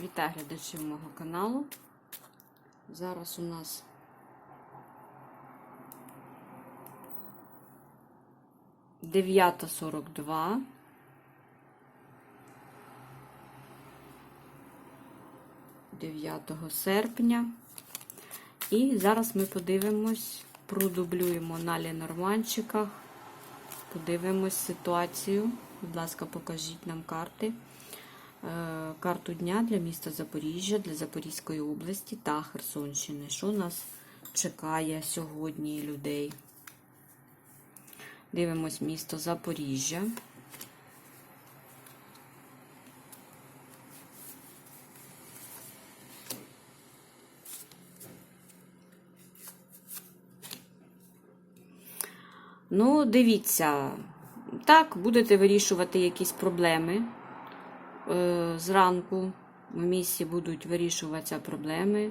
Вітаю глядачів мого каналу. Зараз у нас дев'ята сорок два. Дев'ятого серпня. І зараз ми подивимось, продублюємо на лінорманчиках. Подивимось ситуацію. Будь ласка, покажіть нам карти. Е, Карту дня для міста Запоріжжя, для Запорізької області та Херсонщини. Що нас чекає сьогодні людей? Дивимось місто Запоріжжя. Ну, дивіться, так, будете вирішувати якісь проблеми зранку. В місті будуть вирішуватися проблеми.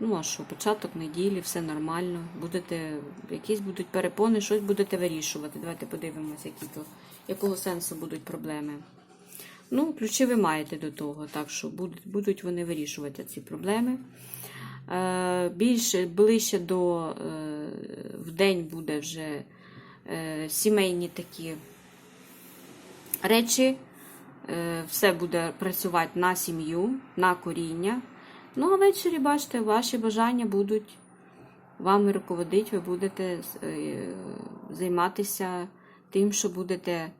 Ну, а що, початок неділі, все нормально. Будете, якісь будуть перепони, щось будете вирішувати. Давайте подивимося, які то, якого сенсу будуть проблеми. Ну, ключі ви маєте до того, так що будуть, вони вирішувати ці проблеми. Е, більше, ближче до е, в день буде вже е, сімейні такі речі. Е, все буде працювати на сім'ю, на коріння. Ну, а ввечері, бачите, ваші бажання будуть вами руководити, ви будете е, займатися тим, що будете е,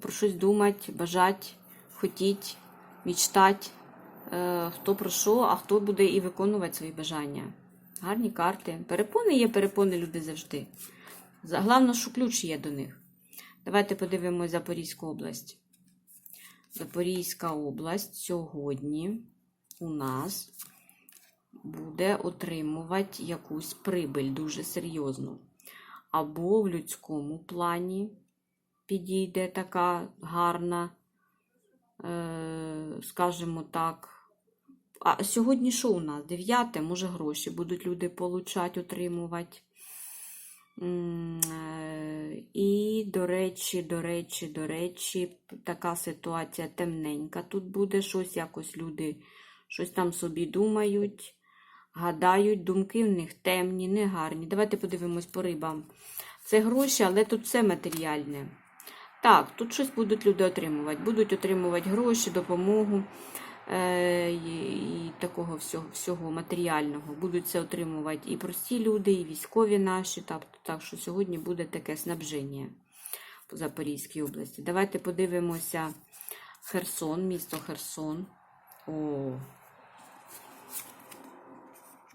про щось думати, бажати, хотіти, мечтати. Хто про що, а хто буде і виконувати свої бажання. Гарні карти. Перепони є, перепони люди завжди. Головне, що ключ є до них. Давайте подивимось Запорізьку область. Запорізька область сьогодні у нас буде отримувати якусь прибиль дуже серйозну. Або в людському плані підійде така гарна, е, скажімо так. А сьогодні що у нас? Дев'яте, може, гроші будуть люди получати, отримувати. Е, І, до речі, до речі, до речі, така ситуація темненька. Тут буде щось, якось люди щось там собі думають, гадають, думки в них темні, негарні. Давайте подивимось по рибам. Це гроші, але тут все матеріальне. Так, тут щось будуть люди отримувати. Будуть отримувати гроші, допомогу і, і такого всього, всього матеріального. Будуть це отримувати і прості люди, і військові наші. Так, так що сьогодні буде таке снабження по Запорізькій області. Давайте подивимося Херсон, місто Херсон. О,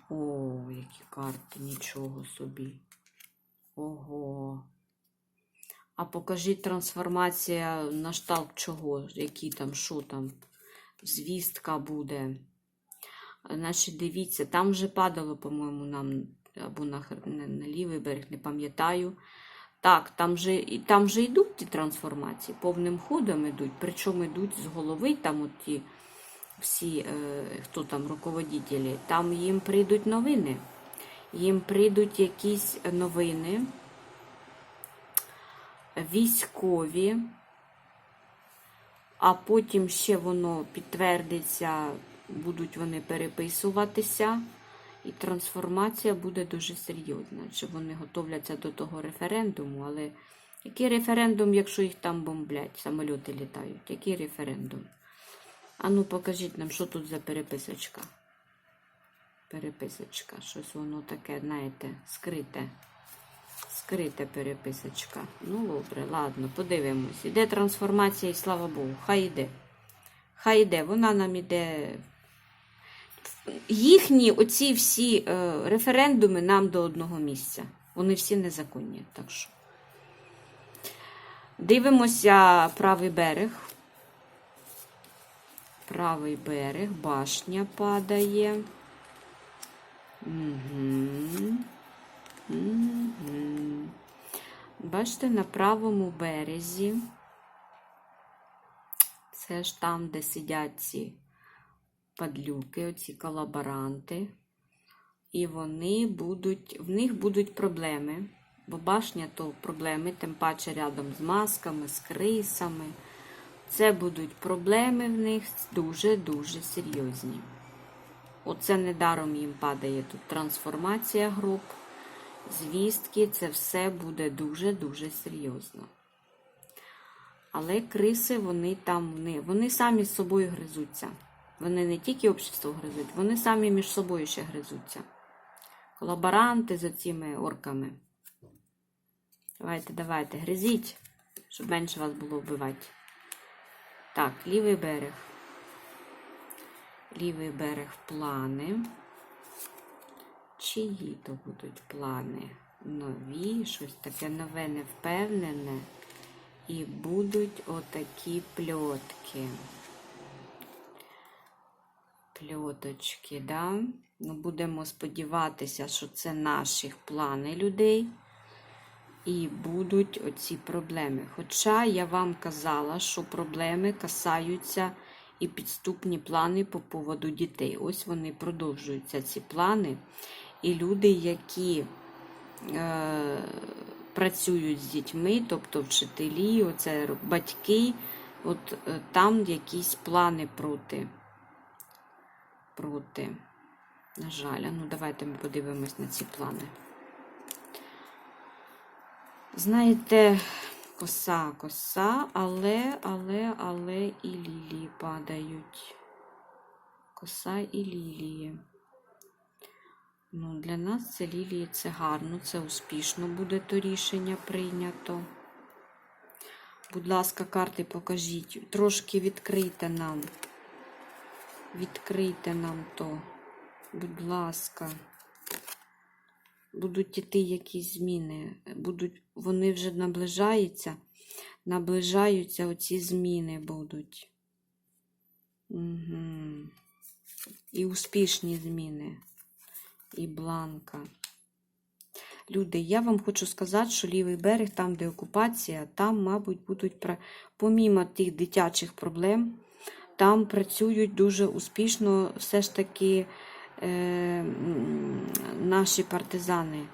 О, які карти, нічого собі. Ого. А покажіть трансформація на шталт чого, які там, що там, звістка буде. Значить, дивіться, там вже падало, по-моєму, нам або на, на, на лівий берег, не пам'ятаю. Так, там же, там же йдуть ті трансформації, повним ходом йдуть, причому йдуть з голови, там от ті всі, е, хто там руководителі, там їм прийдуть новини. Їм прийдуть якісь новини, військові, а потім ще воно підтвердиться, будуть вони переписуватися, і трансформація буде дуже серйозна. Чи вони готовляться до того референдуму, але який референдум, якщо їх там бомблять, самольоти літають? Який референдум? А ну покажіть нам, що тут за переписочка. Переписочка, щось воно таке, знаєте, скрите. Скрите переписочка. Ну, добре, ладно, подивимось. Іде трансформація, і слава Богу, хай іде. Хай іде, вона нам іде. Їхні оці всі е, референдуми нам до одного місця. Вони всі незаконні. Так що. Дивимося правий берег. Правий берег, башня падає. Угу. Бачите, на правому березі. Це ж там, де сидять ці падлюки, оці колаборанти. І вони будуть, в них будуть проблеми. Бо башня то проблеми, тим паче рядом з масками, з крисами. Це будуть проблеми в них дуже-дуже серйозні. Оце недаром їм падає тут трансформація груп, звістки, це все буде дуже-дуже серйозно. Але криси, вони там, вони, вони самі з собою гризуться. Вони не тільки общество гризуть, вони самі між собою ще гризуться. Колаборанти за цими орками. Давайте, давайте, гризіть, щоб менше вас було вбивати. Так, лівий берег. Лівий берег плани. Чиї то будуть плани? Нові, щось таке нове, невпевнене. І будуть отакі пльотки. Пльоточки, да? Ну, будемо сподіватися, що це наші плани людей. І будуть оці проблеми. Хоча я вам казала, що проблеми касаються і підступні плани по поводу дітей. Ось вони продовжуються, ці плани. І люди, які е, працюють з дітьми, тобто вчителі, оце батьки, от е, там якісь плани проти. Проти. На жаль, ну давайте ми подивимось на ці плани. Знаєте, коса, коса, але, але, але і лілії падають. Коса і лілії. Ну, Для нас це лілії це гарно, це успішно буде то рішення прийнято. Будь ласка, карти покажіть. Трошки відкрийте нам. Відкрийте нам то. Будь ласка. Будуть іти якісь зміни. Будуть, вони вже наближаються. Наближаються оці зміни будуть. Угу. І успішні зміни. І бланка. Люди, я вам хочу сказати, що лівий берег, там, де окупація, там, мабуть, будуть, помімо тих дитячих проблем, там працюють дуже успішно все ж таки е, наші партизани.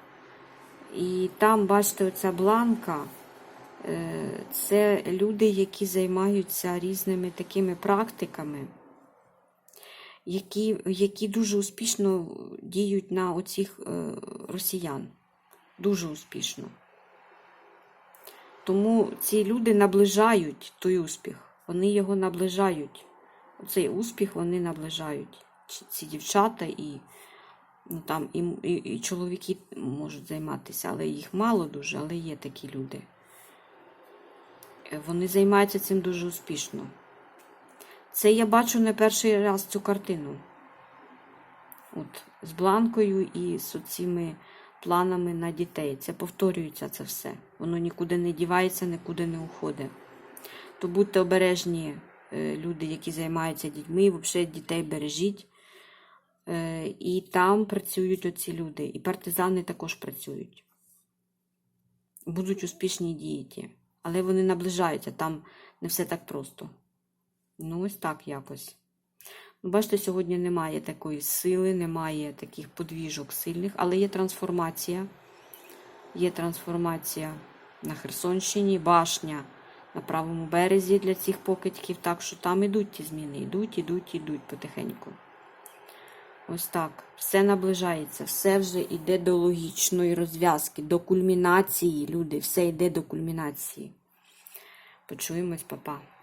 І там, бачите, оця бланка, е, це люди, які займаються різними такими практиками, які які дуже успішно діють на оцих е, росіян. Дуже успішно. Тому ці люди наближають той успіх. Вони його наближають. Цей успіх вони наближають. Ці дівчата і ну, там, і, і, і чоловіки можуть займатися, але їх мало дуже, але є такі люди. Вони займаються цим дуже успішно. Це я бачу не перший раз цю картину. От, З бланкою і з цими планами на дітей. Це повторюється це все. Воно нікуди не дівається, нікуди не уходить. То будьте обережні, люди, які займаються дітьми, взагалі дітей бережіть. І там працюють оці люди. І партизани також працюють. Будуть успішні діяті. Але вони наближаються, там не все так просто. Ну, ось так якось. Ну, Бачите, сьогодні немає такої сили, немає таких подвіжок сильних, але є трансформація. Є трансформація на Херсонщині, башня на правому березі для цих покидьків. Так що там ідуть ті зміни. Йдуть, ідуть, ідуть потихеньку. Ось так. Все наближається, все вже йде до логічної розв'язки, до кульмінації, люди. Все йде до кульмінації. Почуємось, папа.